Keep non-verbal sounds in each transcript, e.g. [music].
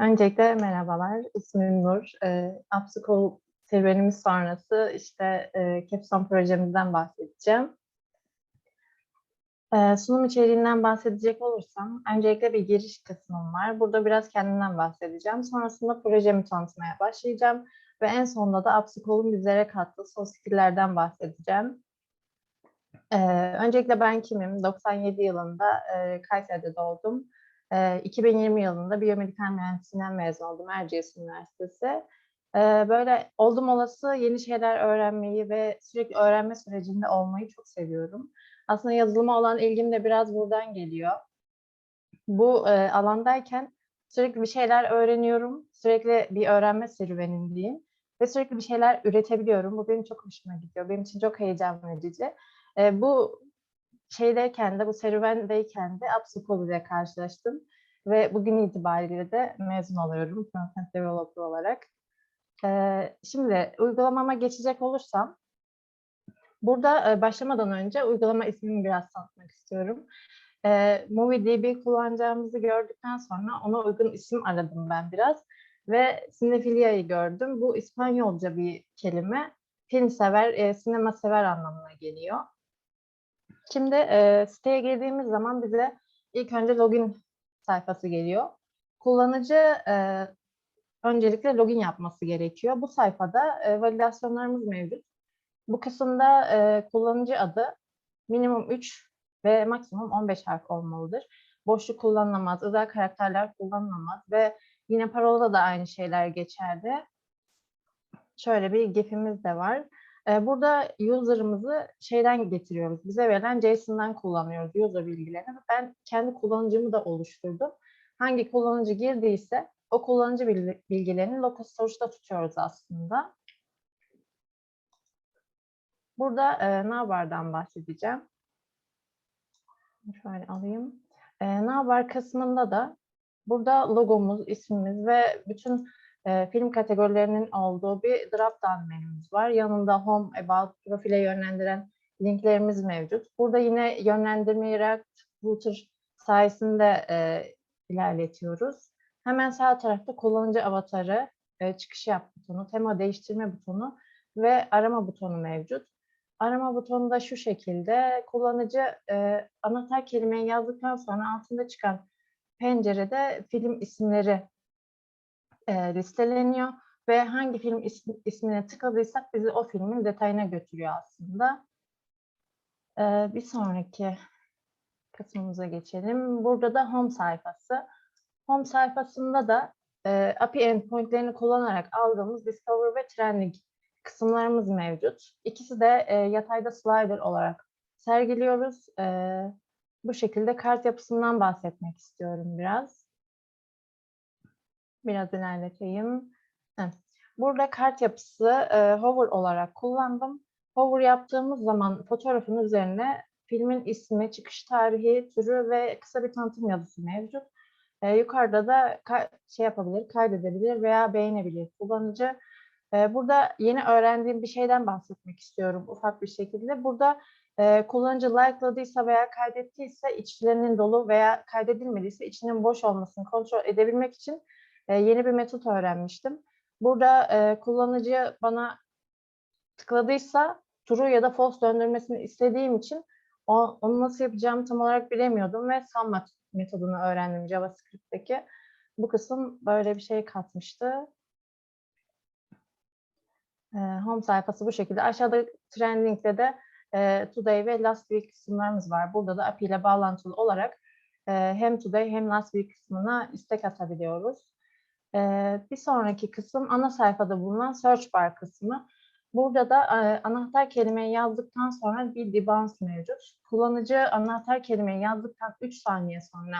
Öncelikle merhabalar, ismim Nur. E, Upschool serüvenimiz sonrası işte e, Capstone projemizden bahsedeceğim. E, sunum içeriğinden bahsedecek olursam, öncelikle bir giriş kısmım var. Burada biraz kendimden bahsedeceğim. Sonrasında projemi tanıtmaya başlayacağım. Ve en sonunda da Upschool'un bizlere kattığı soft bahsedeceğim. E, öncelikle ben kimim? 97 yılında e, Kayseri'de doğdum. 2020 yılında biyomedikal mühendisliğinden mezun oldum Erciyes Üniversitesi. Böyle oldum olası yeni şeyler öğrenmeyi ve sürekli öğrenme sürecinde olmayı çok seviyorum. Aslında yazılıma olan ilgim de biraz buradan geliyor. Bu alandayken sürekli bir şeyler öğreniyorum. Sürekli bir öğrenme serüvenindeyim. Ve sürekli bir şeyler üretebiliyorum. Bu benim çok hoşuma gidiyor. Benim için çok heyecan verici. Bu şeydeyken de bu serüvendeyken de Upschool ile karşılaştım ve bugün itibariyle de mezun oluyorum frontend developer olarak. Ee, şimdi uygulamama geçecek olursam burada e, başlamadan önce uygulama ismini biraz tanıtmak istiyorum. E, MovieDB kullanacağımızı gördükten sonra ona uygun isim aradım ben biraz ve Cinefilia'yı gördüm. Bu İspanyolca bir kelime. Film sever, e, sinema sever anlamına geliyor. Şimdi e, siteye girdiğimiz zaman bize ilk önce login sayfası geliyor. Kullanıcı e, öncelikle login yapması gerekiyor. Bu sayfada e, validasyonlarımız mevcut. Bu kısımda e, kullanıcı adı minimum 3 ve maksimum 15 harf olmalıdır. Boşluk kullanılamaz, özel karakterler kullanılamaz ve yine parola da aynı şeyler geçerli. Şöyle bir gifimiz de var. Burada user'ımızı şeyden getiriyoruz. Bize verilen JSON'dan kullanıyoruz user bilgilerini. Ben kendi kullanıcımı da oluşturdum. Hangi kullanıcı girdiyse o kullanıcı bilgilerini local storage'da tutuyoruz aslında. Burada e, Navbar'dan bahsedeceğim. Şöyle alayım. E, Navbar kısmında da burada logomuz, ismimiz ve bütün film kategorilerinin olduğu bir drop-down menümüz var. Yanında Home, About, Profile yönlendiren linklerimiz mevcut. Burada yine yönlendirmeyi React Router sayesinde e, ilerletiyoruz. Hemen sağ tarafta kullanıcı avatarı, e, çıkış yap butonu, tema değiştirme butonu ve arama butonu mevcut. Arama butonu da şu şekilde. Kullanıcı e, anahtar kelimeyi yazdıktan sonra altında çıkan pencerede film isimleri e, listeleniyor ve hangi film ismi, ismine tıkladıysak bizi o filmin detayına götürüyor aslında. E, bir sonraki kısmımıza geçelim. Burada da home sayfası. Home sayfasında da e, API endpointlerini kullanarak aldığımız Discover ve Trending kısımlarımız mevcut. İkisi de e, yatayda slider olarak sergiliyoruz. E, bu şekilde kart yapısından bahsetmek istiyorum biraz. Biraz ilerleteyim. Burada kart yapısı e, hover olarak kullandım. Hover yaptığımız zaman fotoğrafın üzerine filmin ismi, çıkış tarihi, türü ve kısa bir tanıtım yazısı mevcut. E, yukarıda da şey yapabilir, kaydedebilir veya beğenebilir kullanıcı. E, burada yeni öğrendiğim bir şeyden bahsetmek istiyorum ufak bir şekilde. Burada e, kullanıcı like'ladıysa veya kaydettiyse içlerinin dolu veya kaydedilmediyse içinin boş olmasını kontrol edebilmek için e, yeni bir metot öğrenmiştim. Burada e, kullanıcı bana tıkladıysa true ya da false döndürmesini istediğim için o, onu nasıl yapacağımı tam olarak bilemiyordum ve sum metodunu öğrendim JavaScript'teki. Bu kısım böyle bir şey katmıştı. E, home sayfası bu şekilde. Aşağıda trending'de de e, today ve last week kısımlarımız var. Burada da API ile bağlantılı olarak e, hem today hem last week kısmına istek atabiliyoruz. Bir sonraki kısım ana sayfada bulunan search bar kısmı. Burada da anahtar kelimeyi yazdıktan sonra bir debounce mevcut. Kullanıcı anahtar kelimeyi yazdıktan 3 saniye sonra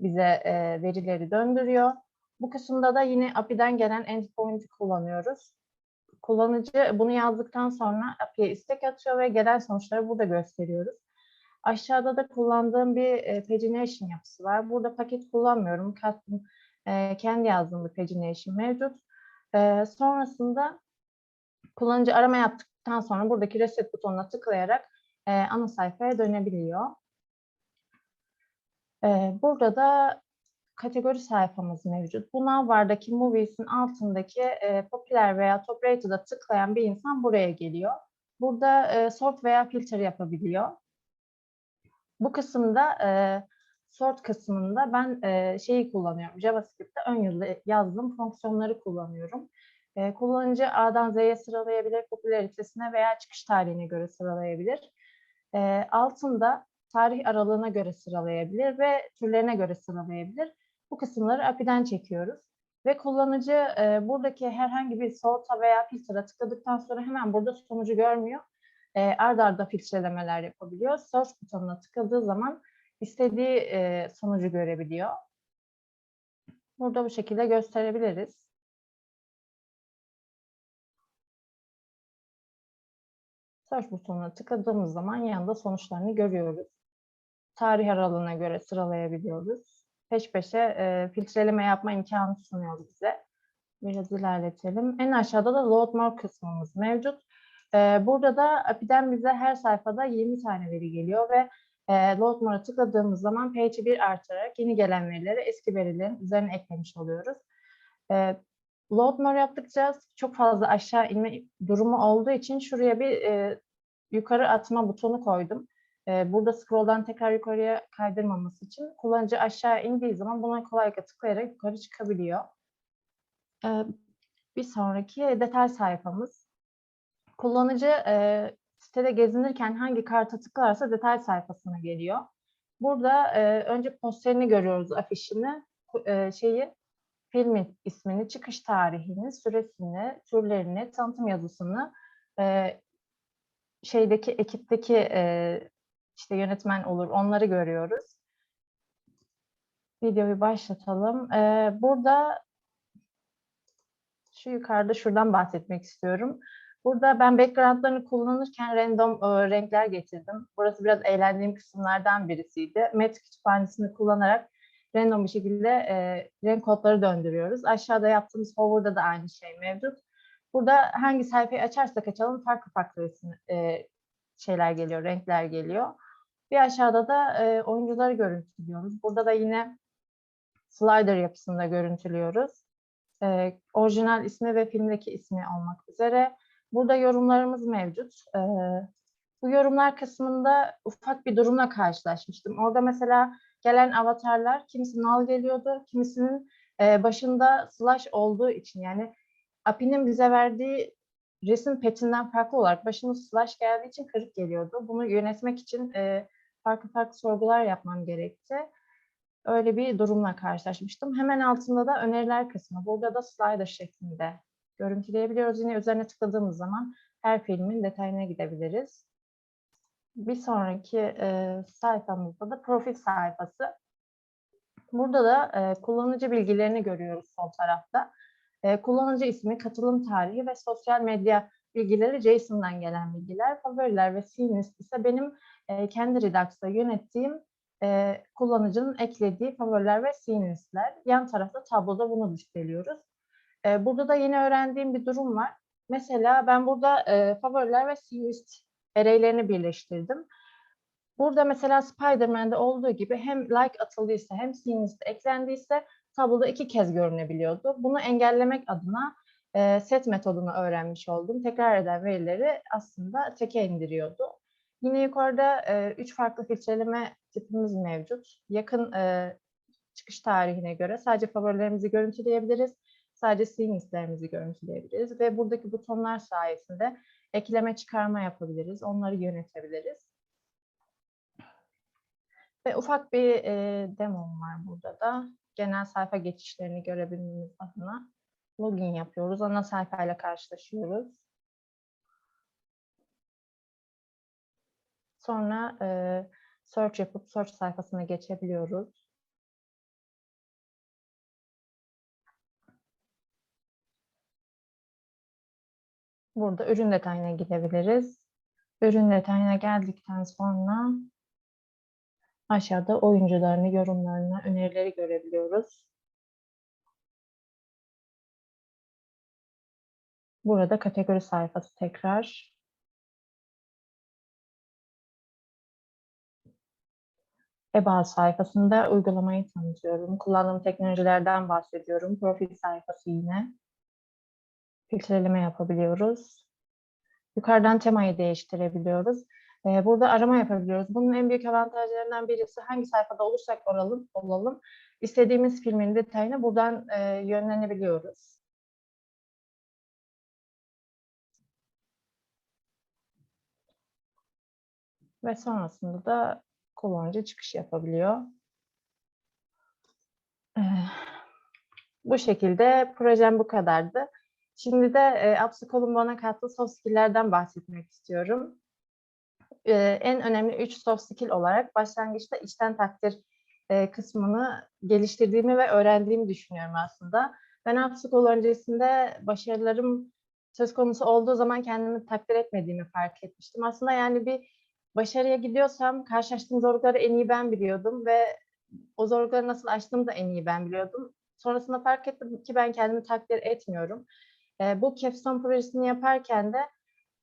bize verileri döndürüyor. Bu kısımda da yine API'den gelen endpoint'i kullanıyoruz. Kullanıcı bunu yazdıktan sonra API'ye istek atıyor ve gelen sonuçları burada gösteriyoruz. Aşağıda da kullandığım bir pagination yapısı var. Burada paket kullanmıyorum. Custom kendi yazdığım bir pagination mevcut. Sonrasında kullanıcı arama yaptıktan sonra buradaki reset butonuna tıklayarak ana sayfaya dönebiliyor. Burada da kategori sayfamız mevcut. Bu navbardaki movies'in altındaki popüler veya top rated'a tıklayan bir insan buraya geliyor. Burada sort veya filtre yapabiliyor. Bu kısımda e, sort kısmında ben e, şeyi kullanıyorum. JavaScript'te ön yüzde yazdığım fonksiyonları kullanıyorum. E, kullanıcı A'dan Z'ye sıralayabilir, popülaritesine veya çıkış tarihine göre sıralayabilir. E, altında tarih aralığına göre sıralayabilir ve türlerine göre sıralayabilir. Bu kısımları API'den çekiyoruz. Ve kullanıcı e, buradaki herhangi bir sort'a veya filtre tıkladıktan sonra hemen burada sonucu görmüyor. E, arda arda filtrelemeler yapabiliyor. Search butonuna tıkladığı zaman istediği e, sonucu görebiliyor. Burada bu şekilde gösterebiliriz. Search butonuna tıkladığımız zaman yanında sonuçlarını görüyoruz. Tarih aralığına göre sıralayabiliyoruz. Peş peşe e, filtreleme yapma imkanı sunuyor bize. Biraz ilerletelim. En aşağıda da Load More kısmımız mevcut. E, burada da API'den bize her sayfada 20 tane veri geliyor ve e, Load More'a tıkladığımız zaman page'i bir artırarak yeni gelen verileri eski verilerin üzerine eklemiş oluyoruz. E, Load More yaptıkça çok fazla aşağı inme durumu olduğu için şuraya bir e, yukarı atma butonu koydum. E, burada scroll'dan tekrar yukarıya kaydırmaması için kullanıcı aşağı indiği zaman buna kolaylıkla tıklayarak yukarı çıkabiliyor. E, bir sonraki detay sayfamız. Kullanıcı e, sitede gezinirken hangi karta tıklarsa detay sayfasına geliyor. Burada e, önce posterini görüyoruz, afişini, e, şeyi, filmin ismini, çıkış tarihini, süresini, türlerini, tanıtım yazısını, e, şeydeki ekipteki e, işte yönetmen olur onları görüyoruz. Videoyu başlatalım. E, burada şu yukarıda şuradan bahsetmek istiyorum. Burada ben backgroundlarını kullanırken random e, renkler getirdim. Burası biraz eğlendiğim kısımlardan birisiydi. Met kütüphanesini kullanarak random bir şekilde e, renk kodları döndürüyoruz. Aşağıda yaptığımız hover'da da aynı şey mevcut. Burada hangi sayfayı açarsak açalım farklı farklı e, şeyler geliyor, renkler geliyor. Bir aşağıda da e, oyuncuları görüntülüyoruz. Burada da yine slider yapısında görüntülüyoruz. E, orijinal ismi ve filmdeki ismi olmak üzere. Burada yorumlarımız mevcut. E, bu yorumlar kısmında ufak bir durumla karşılaşmıştım. Orada mesela gelen avatarlar kimisi null geliyordu, kimisinin e, başında slash olduğu için yani API'nin bize verdiği resim petinden farklı olarak başında slash geldiği için kırık geliyordu. Bunu yönetmek için e, farklı farklı sorgular yapmam gerekti. Öyle bir durumla karşılaşmıştım. Hemen altında da öneriler kısmı. Burada da slider şeklinde görüntüleyebiliyoruz. Yine üzerine tıkladığımız zaman her filmin detayına gidebiliriz. Bir sonraki e, sayfamızda da profil sayfası. Burada da e, kullanıcı bilgilerini görüyoruz sol tarafta. E, kullanıcı ismi, katılım tarihi ve sosyal medya bilgileri JSON'dan gelen bilgiler. Favoriler ve CNIST ise benim e, kendi Redux'ta yönettiğim e, kullanıcının eklediği favoriler ve CNIST'ler. Yan tarafta tabloda bunu listeliyoruz. E, burada da yeni öğrendiğim bir durum var. Mesela ben burada e, favoriler ve CNIST array'lerini birleştirdim. Burada mesela Spider-Man'de olduğu gibi hem like atıldıysa hem CNIST eklendiyse tabloda iki kez görünebiliyordu. Bunu engellemek adına e, set metodunu öğrenmiş oldum. Tekrar eden verileri aslında teke indiriyordu. Yine yukarıda e, üç farklı filtreleme tipimiz mevcut. Yakın e, çıkış tarihine göre sadece favorilerimizi görüntüleyebiliriz. Sadece CNIS'lerimizi görüntüleyebiliriz ve buradaki butonlar sayesinde ekleme çıkarma yapabiliriz. Onları yönetebiliriz. Ve ufak bir e, demom var burada da. Genel sayfa geçişlerini görebilmemiz adına login yapıyoruz. Ana sayfayla karşılaşıyoruz. Sonra e, search yapıp search sayfasına geçebiliyoruz. Burada ürün detayına gidebiliriz. Ürün detayına geldikten sonra aşağıda oyuncularını, yorumlarını, önerileri görebiliyoruz. Burada kategori sayfası tekrar. EBA sayfasında uygulamayı tanıtıyorum. Kullandığım teknolojilerden bahsediyorum. Profil sayfası yine. Filtreleme yapabiliyoruz. Yukarıdan temayı değiştirebiliyoruz. Ee, burada arama yapabiliyoruz. Bunun en büyük avantajlarından birisi hangi sayfada olursak olalım, olalım istediğimiz filmin detayına buradan e, yönlenebiliyoruz. Ve sonrasında da kullanıcı çıkış yapabiliyor. Ee, bu şekilde projem bu kadardı. Şimdi de e, Upschool'un bana kattığı soft skill'lerden bahsetmek istiyorum. E, en önemli üç soft skill olarak başlangıçta içten takdir e, kısmını geliştirdiğimi ve öğrendiğimi düşünüyorum aslında. Ben Upschool öncesinde başarılarım söz konusu olduğu zaman kendimi takdir etmediğimi fark etmiştim. Aslında yani bir başarıya gidiyorsam karşılaştığım zorlukları en iyi ben biliyordum ve o zorlukları nasıl aştığımı da en iyi ben biliyordum. Sonrasında fark ettim ki ben kendimi takdir etmiyorum. E, bu capstone projesini yaparken de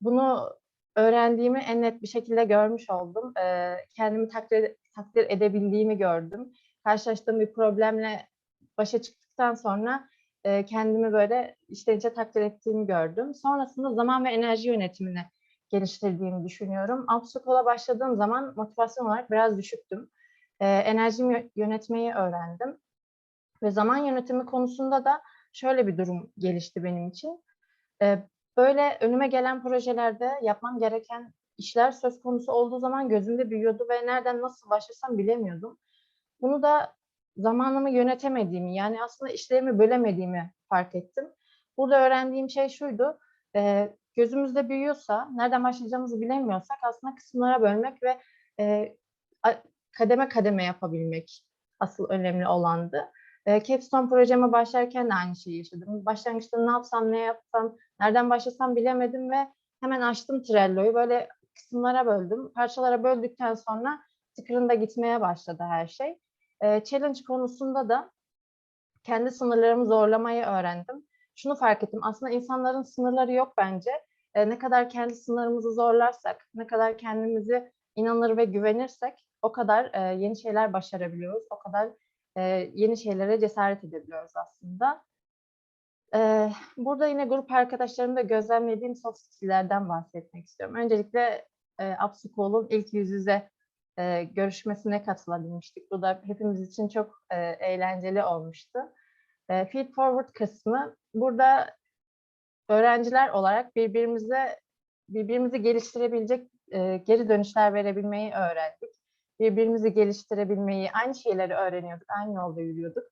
bunu öğrendiğimi en net bir şekilde görmüş oldum. E, kendimi takdir, takdir edebildiğimi gördüm. Karşılaştığım bir problemle başa çıktıktan sonra e, kendimi böyle içten içe takdir ettiğimi gördüm. Sonrasında zaman ve enerji yönetimini geliştirdiğimi düşünüyorum. Upschool'a başladığım zaman motivasyon olarak biraz düşüktüm. E, enerjimi yönetmeyi öğrendim. Ve zaman yönetimi konusunda da şöyle bir durum gelişti benim için. E, böyle önüme gelen projelerde yapmam gereken işler söz konusu olduğu zaman gözümde büyüyordu ve nereden nasıl başlasam bilemiyordum. Bunu da zamanımı yönetemediğimi yani aslında işlerimi bölemediğimi fark ettim. Burada öğrendiğim şey şuydu. E, gözümüzde büyüyorsa, nereden başlayacağımızı bilemiyorsak aslında kısımlara bölmek ve e, kademe kademe yapabilmek asıl önemli olandı. E, Capstone projeme başlarken de aynı şeyi yaşadım. Başlangıçta ne yapsam, ne yapsam, nereden başlasam bilemedim ve hemen açtım Trello'yu. Böyle kısımlara böldüm. Parçalara böldükten sonra tıkırında gitmeye başladı her şey. Challenge konusunda da kendi sınırlarımı zorlamayı öğrendim. Şunu fark ettim. Aslında insanların sınırları yok bence. Ne kadar kendi sınırımızı zorlarsak, ne kadar kendimizi inanır ve güvenirsek o kadar yeni şeyler başarabiliyoruz. O kadar e, yeni şeylere cesaret edebiliyoruz aslında. E, burada yine grup arkadaşlarımda gözlemlediğim soft skill'lerden bahsetmek istiyorum. Öncelikle e, ilk yüz yüze e, görüşmesine katılabilmiştik. Bu da hepimiz için çok e, eğlenceli olmuştu. E, feed forward kısmı burada öğrenciler olarak birbirimize birbirimizi geliştirebilecek geri dönüşler verebilmeyi öğrendik. Birbirimizi geliştirebilmeyi, aynı şeyleri öğreniyorduk, aynı yolda yürüyorduk.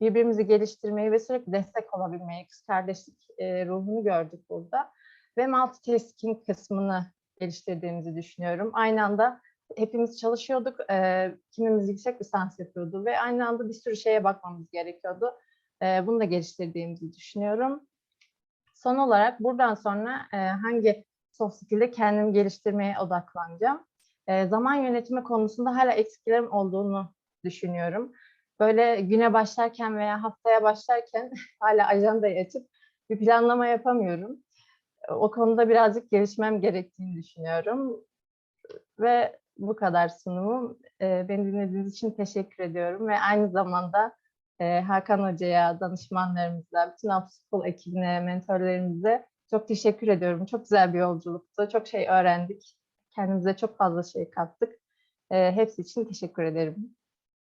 Birbirimizi geliştirmeyi ve sürekli destek olabilmeyi, kız kardeşlik e, ruhunu gördük burada. Ve multitasking kısmını geliştirdiğimizi düşünüyorum. Aynı anda hepimiz çalışıyorduk, e, kimimiz yüksek lisans yapıyordu ve aynı anda bir sürü şeye bakmamız gerekiyordu. E, bunu da geliştirdiğimizi düşünüyorum. Son olarak buradan sonra hangi soft skill'de kendimi geliştirmeye odaklanacağım. Zaman yönetimi konusunda hala eksiklerim olduğunu düşünüyorum. Böyle güne başlarken veya haftaya başlarken [laughs] hala ajandayı açıp bir planlama yapamıyorum. O konuda birazcık gelişmem gerektiğini düşünüyorum. Ve bu kadar sunumum. E, beni dinlediğiniz için teşekkür ediyorum ve aynı zamanda Hakan Hoca'ya, danışmanlarımıza, bütün Upschool ekibine, mentorlarımıza çok teşekkür ediyorum. Çok güzel bir yolculuktu. Çok şey öğrendik. Kendimize çok fazla şey kattık. E, hepsi için teşekkür ederim.